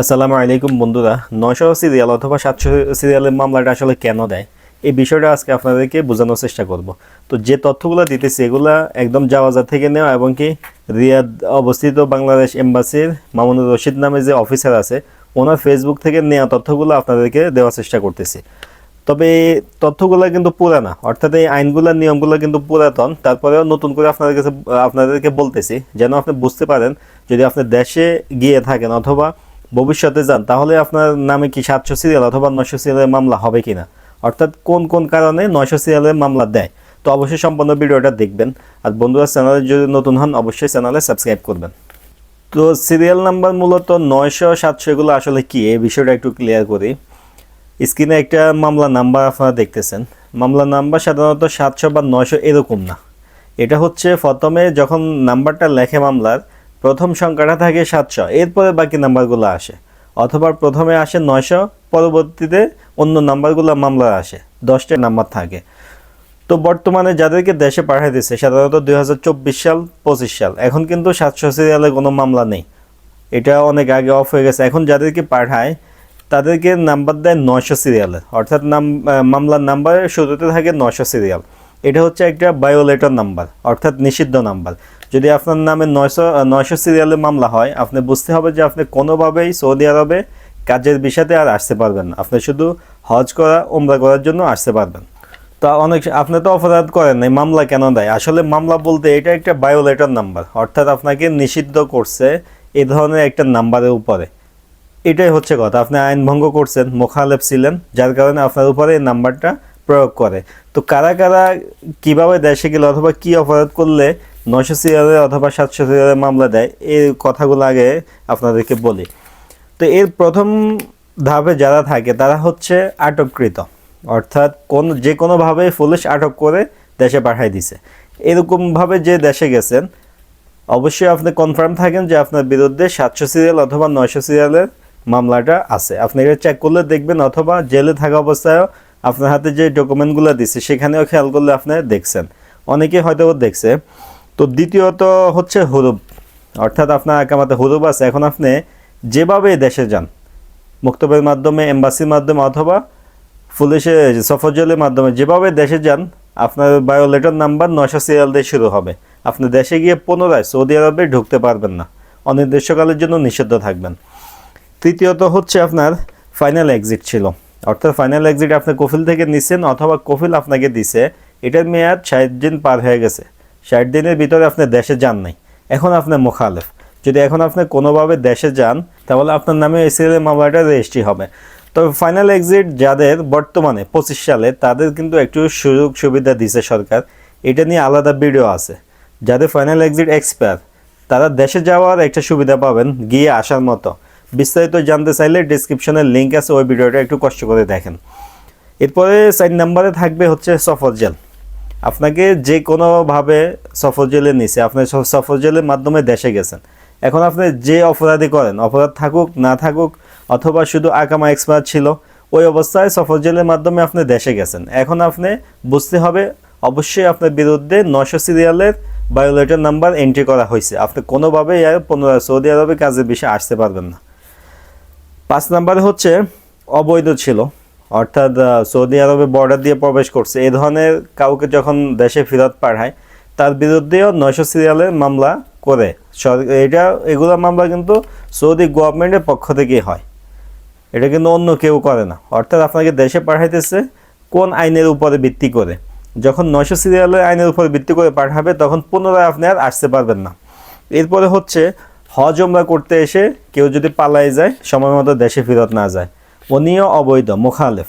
আসসালামু আলাইকুম বন্ধুরা। নয়শো সিরিয়াল অথবা সাতশো সিরিয়ালের মামলাটা আসলে কেন দেয়? এই বিষয়টা আজকে আপনাদেরকে বোঝানোর চেষ্টা করব। তো যে তথ্যগুলো দিতেছি এগুলা একদম জাওয়াজা থেকে নেওয়া এবং কি রিয়াদ অবস্থিত বাংলাদেশ এম্বাসির মামুনুর রশিদ নামে যে অফিসার আছে, ওনার ফেসবুক থেকে নেওয়া তথ্যগুলো আপনাদেরকে দেওয়ার চেষ্টা করতেছি। তবে তথ্যগুলো কিন্তু পুরানা, অর্থাৎ এই আইনগুলোর নিয়মগুলো কিন্তু পুরাতন। তারপরেও নতুন করে আপনাদের কাছে, আপনাদেরকে বলতেছি, যেন আপনি বুঝতে পারেন, যদি আপনি দেশে গিয়ে থাকেন অথবা ভবিষ্যতে যান, তাহলে আপনার নামে কি সাতশো সিরিয়াল অথবা নয়শো সিরিয়ালের মামলা হবে কিনা? অর্থাৎ কোন কোন কারণে নয়শো সিরিয়ালের মামলা দেয়? তো অবশ্যই সম্পূর্ণ ভিডিওটা দেখবেন। আর বন্ধুরা চ্যানেলে যদি নতুন হন, অবশ্যই চ্যানেলে সাবস্ক্রাইব করবেন। তো সিরিয়াল নাম্বার মূলত নয়শো, সাতশো এগুলো আসলে কি? এই বিষয়টা একটু ক্লিয়ার করি। স্ক্রিনে একটা মামলা নাম্বার আপনারা দেখতেছেন। মামলা নাম্বার সাধারণত সাতশো বা নয়শো এরকম না। এটা হচ্ছে প্রথমে যখন নাম্বারটা লেখে মামলার প্রথম সংখ্যাটা থাকে সাতশো এরপরে বাকি নাম্বারগুলো আসে। অথবা প্রথমে আসে নয়শো, পরবর্তীতে অন্য নাম্বারগুলো মামলা আসে, দশটা নাম্বার থাকে। তো বর্তমানে যাদেরকে দেশে পাঠিয়ে দিচ্ছে সাধারণত দু হাজার চব্বিশ সাল, পঁচিশ সাল। এখন কিন্তু সাতশো সিরিয়ালে কোনো মামলা নেই। এটা অনেক আগে অফ হয়ে গেছে। এখন যাদেরকে পাঠায়, তাদেরকে নাম্বার দেয় নয়শো সিরিয়ালে। অর্থাৎ নাম মামলার নাম্বারের শুরুতে থাকে নয়শো সিরিয়াল। এটা হচ্ছে একটা বায়োলেটর নাম্বার, অর্থাৎ নিষিদ্ধ নাম্বার। যদি আপনার নামে নয়শো নয়শো সিরিয়ালের মামলা হয়, আপনি বুঝতে হবে যে আপনি কোনোভাবেই সৌদি আরবে কাজের বিষয়তে আর আসতে পারবেন না। আপনি শুধু হজ করা ওমরা করার জন্য আসতে পারবেন। তা অনেক, আপনি তো অপরাধ করেন নাই, মামলা কেন দেয়? আসলে মামলা বলতে এটা একটা বায়োলেটর নাম্বার, অর্থাৎ আপনাকে নিষিদ্ধ করছে এ ধরনের একটা নাম্বারের উপরে। এটাই হচ্ছে কথা। আপনি আইন ভঙ্গ করছেন, মোখালেফ ছিলেন, যার কারণে আপনার উপরে এই নাম্বারটা প্রয়োগ করে। তো কারা কারা কীভাবে দেশে গেলে অথবা কি অপরাধ করলে নয়শো সিরিয়ালে অথবা সাতশো সিরিয়ালে মামলা দেয়, এই কথাগুলো আগে আপনাদেরকে বলি। তো এর প্রথম ধাপে যারা থাকে তারা হচ্ছে আটককৃত। অর্থাৎ কোন, যে কোনোভাবে পুলিশ আটক করে দেশে পাঠিয়ে দিছে। এরকমভাবে যে দেশে গেছেন, অবশ্যই আপনি কনফার্ম থাকেন যে আপনার বিরুদ্ধে সাতশো সিরিয়াল অথবা নয়শো সিরিয়ালের মামলাটা আছে। আপনি এটা চেক করলে দেখবেন অথবা জেলে থাকা অবস্থায়ও আপনার হাতে যে ডকুমেন্টগুলো দিচ্ছে সেখানেও খেয়াল করলে আপনি দেখছেন। অনেকে হয়তো দেখছে। তো দ্বিতীয়ত হচ্ছে হুরুপ। অর্থাৎ আপনার একামাতে হুরুপ আছে। এখন আপনি যেভাবে দেশে যান মুক্তবের মাধ্যমে, এম্বাসির মাধ্যমে অথবা পুলিশের সফরজলের মাধ্যমে, যেভাবে দেশে যান, আপনার বায়োলেটার নাম্বার নয়শো সিরিয়াল দিয়ে শুরু হবে। আপনি দেশে গিয়ে পুনরায় সৌদি আরবে ঢুকতে পারবেন না। অনির্দিষ্টকালের জন্য নিষিদ্ধ থাকবেন। তৃতীয়ত হচ্ছে আপনার ফাইনাল এক্সিট ছিল। অর্থাৎ ফাইনাল এক্সিট আপনি কফিল থেকে নিছেন অথবা কফিল আপনাকে দিছে, এটার মেয়াদ ষাট দিন পার হয়ে গেছে। ষাট দিনের ভিতরে আপনি দেশে যান নাই। এখন আপনি মোখালেফ। যদি এখন আপনি কোনোভাবে দেশে যান, তাহলে আপনার নামে এসিএল মামলাটা রেজিস্ট্রি হবে। তবে ফাইনাল এক্সিট যাদের বর্তমানে পঁচিশ সালে, তাদের কিন্তু একটু সুযোগ সুবিধা দিছে সরকার। এটা নিয়ে আলাদা ভিডিও আছে। যাদের ফাইনাল এক্সিট এক্সপায়ার তারা দেশে যাওয়ার একটা সুবিধা পাবেন গিয়ে আসার মতো। বিস্তারিত জানতে চাইলে ডিসক্রিপশনের লিঙ্ক আছে, ওই ভিডিওটা একটু কষ্ট করে দেখেন। এরপরে সাইড নাম্বারে থাকবে হচ্ছে সফর জেল। আপনাকে যে কোনোভাবে সফর জেলে নিছে, আপনি সফর জেলের মাধ্যমে দেশে গেছেন। এখন আপনি যে অপরাধী করেন, অপরাধ থাকুক, না থাকুক, অথবা শুধু আকামা এক্সপায়ার ছিল, ওই অবস্থায় সফর জেলের মাধ্যমে আপনি দেশে গেছেন। এখন আপনি বুঝতে হবে, অবশ্যই আপনার বিরুদ্ধে নশো সিরিয়ালের বায়োলেটার নাম্বার এন্ট্রি করা হয়েছে। আপনি কোনোভাবেই আর সৌদি আরবে কাজের বিষয়ে আসতে পারবেন না। পাঁচ নাম্বারে হচ্ছে অবৈধ ছিল, অর্থাৎ সৌদি আরবে বর্ডার দিয়ে প্রবেশ করছে। এই ধরনের কাউকে যখন দেশে ফেরত পাঠায়, তার বিরুদ্ধেও নয়শো সিরিয়ালের মামলা করে। এটা, এগুলো মামলা কিন্তু সৌদি গভর্নমেন্টের পক্ষ থেকেই হয়। এটা কিন্তু অন্য কেউ করে না। অর্থাৎ আপনাকে দেশে পাঠাইতেছে কোন আইনের উপরে ভিত্তি করে। যখন নয়শো সিরিয়ালের আইনের উপরে ভিত্তি করে পাঠাবে, তখন পুনরায় আপনি আর আসতে পারবেন না। এরপরে হচ্ছে হজ ওমরা করতে এসে কেউ যদি পালাই যায়, সময় মতো দেশে ফেরত না যায়। উনিও অবৈধ মোখালেফ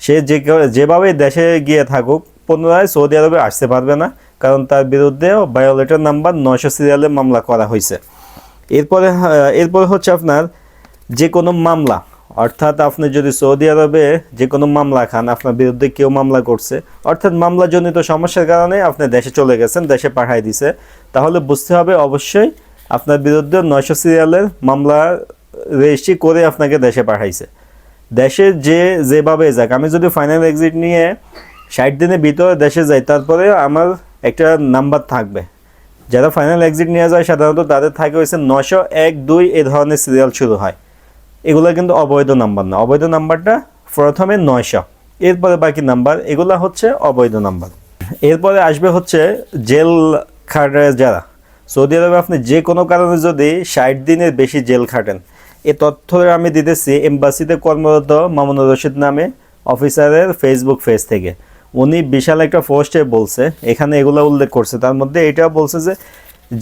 সে যে যেভাবে দেশে গিয়ে থাকুক, পুনরায় সৌদি আরবে আসতে পারবে না, কারণ তার বিরুদ্ধেও বায়োলেটার নাম্বার নয়শো সিরিয়ালে মামলা করা হয়েছে। এরপরে এরপর হচ্ছে আপনার যে কোনো মামলা, অর্থাৎ আপনি যদি সৌদি আরবে যে কোনো মামলা খান, আপনার বিরুদ্ধে কেউ মামলা করছে, অর্থাৎ মামলাজনিত সমস্যার কারণে আপনি দেশে চলে গেছেন, দেশে পাঠাই দিছে, তাহলে বুঝতে হবে অবশ্যই আপনার বিরুদ্ধে নয়শো সিরিয়ালের মামলা রেজিস্ট্রি করে আপনাকে দেশে পাঠাইছে। দেশে যে, যেভাবে যাক, আমি যদি ফাইনাল এক্সিট নিয়ে ষাট দিনের ভিতরে দেশে যাই, তারপরে আমার একটা নাম্বার থাকবে। যারা ফাইনাল এক্সিট নিয়ে যায়, সাধারণত তাদের থাকে হয়েছে নশো এক দুই এ ধরনের সিরিয়াল শুরু হয়। এগুলো কিন্তু অবৈধ নাম্বার না। অবৈধ নাম্বারটা প্রথমে নয়শো, এরপরে বাকি নাম্বার এগুলা হচ্ছে অবৈধ নাম্বার এরপরে আসবে হচ্ছে জেল খাটে যারা সৌদি আরবে আপনি যে কোনো কারণে যদি ষাট দিনের বেশি জেল খাটেন, এ তথ্য আমি দিতেছি এম্বাসিতে কর্মরত মামুনুর রশিদ নামে অফিসারের ফেসবুক পেজ থেকে। উনি বিশাল একটা পোস্টে বলছে, এখানে এগুলো উল্লেখ করছে। তার মধ্যে এটাও বলছে যে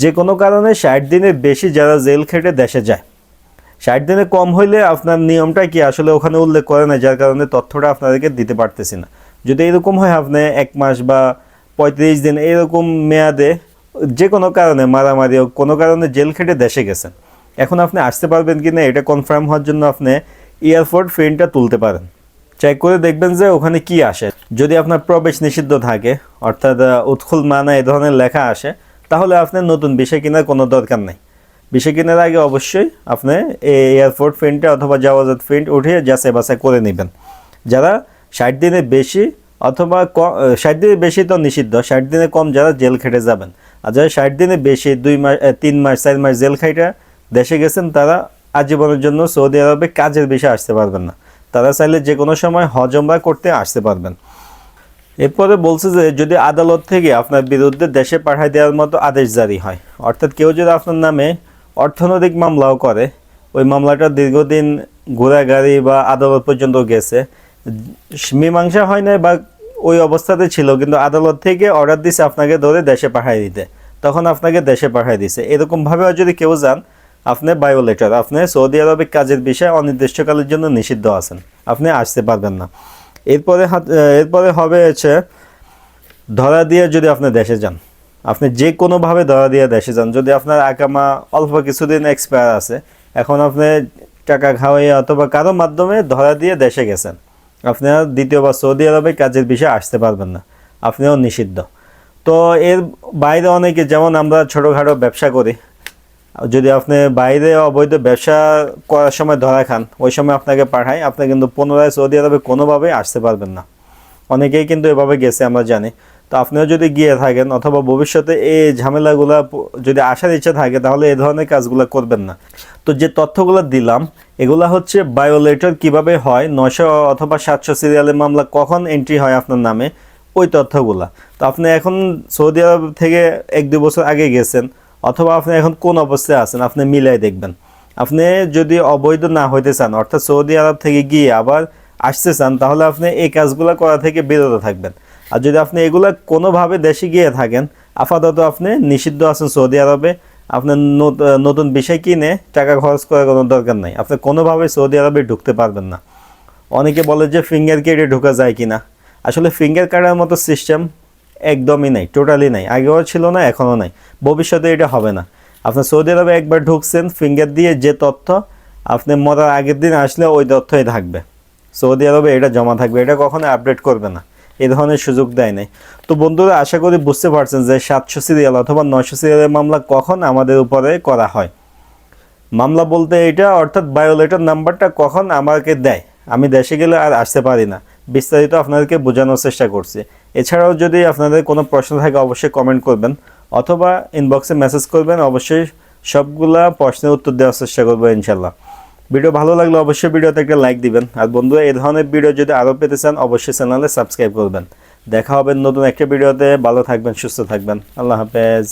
যে কোনো কারণে ষাট দিনের বেশি যারা জেল খেটে দেশে যায়। ষাট দিনে কম হইলে আপনার নিয়মটা কি? আসলে ওখানে উল্লেখ করে না যার কারণে তথ্যটা আপনাদেরকে দিতে পারতেছি না। যদি এরকম হয়, আপনি এক মাস বা পঁয়ত্রিশ দিন এরকম মেয়াদে যে কোনো কারণে মারামারি হোক, কোনো কারণে জেল খেটে দেশে গেছেন। এখন আপনি আসতে পারবেন কি না, এটা কনফার্ম হওয়ার জন্য আপনি এয়ারপোর্ট ফ্রেনটা তুলতে পারেন। চেক করে দেখবেন যে ওখানে কি আসে। যদি আপনার প্রবেশ নিষিদ্ধ থাকে, অর্থাৎ উৎখুল মানা এই ধরনের লেখা আসে, তাহলে আপনার নতুন বিষয় কেনার কোনো দরকার নেই। বিষয় কেনার আগে অবশ্যই আপনি এই এয়ারপোর্ট ফ্রেন্টটা অথবা জাওয়াজাত ফ্রেন্ট উঠিয়ে যাচাই বাছাই করে নেবেন। যারা ষাট দিনের বেশি অথবা ষাট দিনের বেশি তো নিষিদ্ধ, ষাট দিনে কম যারা জেল খেটে যাবেন। আর যারা ষাট দিনে বেশি, দুই মাস তিন মাস, চার মাস জেল খাইটা দেশে গেছেন, তারা আজীবনের জন্য সৌদি আরবে কাজের বিষয়ে আসতে পারবেন না। তারা চাইলে যে কোনো সময় হজমরা করতে আসতে পারবেন। এরপরে বলছে যে, যদি আদালত থেকে আপনার বিরুদ্ধে দেশে পাঠায় দেওয়ার মতো আদেশ জারি হয়, অর্থাৎ কেউ যদি আপনার নামে অর্থনৈতিক মামলাও করে, ওই মামলাটা দীর্ঘদিন ঘোরাগাড়ি বা আদালত পর্যন্ত গেছে মীমাংসা হয় নাই বা ওই অবস্থাতে ছিল, কিন্তু আদালত থেকে অর্ডার দিছে আপনাকে ধরে দেশে পাঠিয়ে দিতে। তখন আপনাকে দেশে পাঠিয়ে দিছে। এরকমভাবেও যদি কেউ যান, আপনি বায়োলেটার আপনি সৌদি আরবে কাজের বিষয়ে অনির্দিষ্টকালের জন্য নিষিদ্ধ আছেন। আপনি আসতে পারবেন না। এরপরে এরপরে হবে হচ্ছে, ধরা দিয়ে যদি আপনি দেশে যান, আপনি যে কোনোভাবে ধরা দিয়ে দেশে যান, যদি আপনার আকামা অল্প কিছুদিন এক্সপায়ার আছে, এখন আপনি টাকা খাওয়াই অথবা কারও মাধ্যমে ধরা দিয়ে দেশে গেছেন আপনি আর দ্বিতীয়বার সৌদি আরবে কাজের বিষয়ে আসতে পারবেন না। আপনিও নিষিদ্ধ। তো এর বাইরে অনেকে, যেমন আমরা ছোটোখাটো ব্যবসা করি, যদি আপনি বাইরে অবৈধ ব্যবসা করার সময় ধরা খান, ওই সময় আপনাকে পাঠায়, আপনি কিন্তু পুনরায় সৌদি আরবে কোনোভাবেই আসতে পারবেন না। অনেকেই কিন্তু এভাবে গেছে, আমরা জানি। তো আপনিও যদি গিয়ে থাকেন অথবা ভবিষ্যতে এই ঝামেলাগুলো যদি আসার ইচ্ছা থাকে, তাহলে এই ধরনের কাজগুলো করবেন না। তো যে তথ্যগুলো দিলাম, এগুলা হচ্ছে বায়োলেটর কীভাবে হয় নশো অথবা সাতশো সিরিয়ালের মামলা কখন এন্ট্রি হয় আপনার নামে, ওই তথ্যগুলা। তো আপনি এখন সৌদি আরব থেকে এক দু বছর আগে গেছেন, অথবা আপনি এখন কোন অবস্থায় আছেন, আপনি মিলাই দেখবেন। আপনি যদি অবৈধ না হইতে চান, অর্থাৎ সৌদি আরব থেকে গিয়ে আবার আসতে চান, তাহলে আপনি এই কাজগুলো করা থেকে বিরত থাকবেন। আর যদি আপনি এগুলা কোনোভাবে দেশে গিয়ে থাকেন, আপাতত আপনি নিষিদ্ধ আছেন সৌদি আরবে আপনার নত- নতুন বিষয় কিনে টাকা খরচ করার কোনো দরকার নাই। আপনি কোনোভাবে সৌদি আরবে ঢুকতে পারবেন না। অনেকে বলে যে ফিঙ্গার কেটে ঢোকা যায় কি না আসলে ফিঙ্গার কাটার মতো সিস্টেম একদমই নাই টোটালি নাই। আগেও ছিল না, এখনও নাই। ভবিষ্যতে এটা হবে না। আপনি সৌদি আরবে একবার ঢুকছেন ফিঙ্গার দিয়ে যে তথ্য আপনি মরার আগের দিন আসলে ওই তথ্যই থাকবে। সৌদি আরবে এটা জমা থাকবে, এটা কখনো আপডেট করবে না। এই ধরনের সুযোগ দেয় নাই। তো বন্ধুরা, আশা করি বুঝতে পারছেন যে সাতশো সিরিয়াল অথবা নয়শো সিরিয়ালের মামলা কখন আমাদের উপরে করা হয়। মামলা বলতে এটা অর্থাৎ বায়োলেটার নাম্বারটা কখন আমাকে দেয়? আমি দেশে গেলে আর আসতে পারি না। বিস্তারিত আপনাদেরকে বোঝানোর চেষ্টা করছি। এছাড়াও যদি আপনাদের কোনো প্রশ্ন থাকে, অবশ্যই কমেন্ট করবেন, অথবা ইনবক্সে মেসেজ করবেন, অবশ্যই সবগুলা প্রশ্নের উত্তর দেওয়ার চেষ্টা করব ইনশাল্লাহ ভিডিও ভালো লাগলে অবশ্যই ভিডিওতে একটা লাইক দিবেন। আর বন্ধু, এই ধরনের ভিডিও যদি আরও পেতে চান, অবশ্যই চ্যানেলে সাবস্ক্রাইব করবেন। দেখা হবে নতুন একটা ভিডিওতে। ভালো থাকবেন, সুস্থ থাকবেন। আল্লাহ হাফেজ।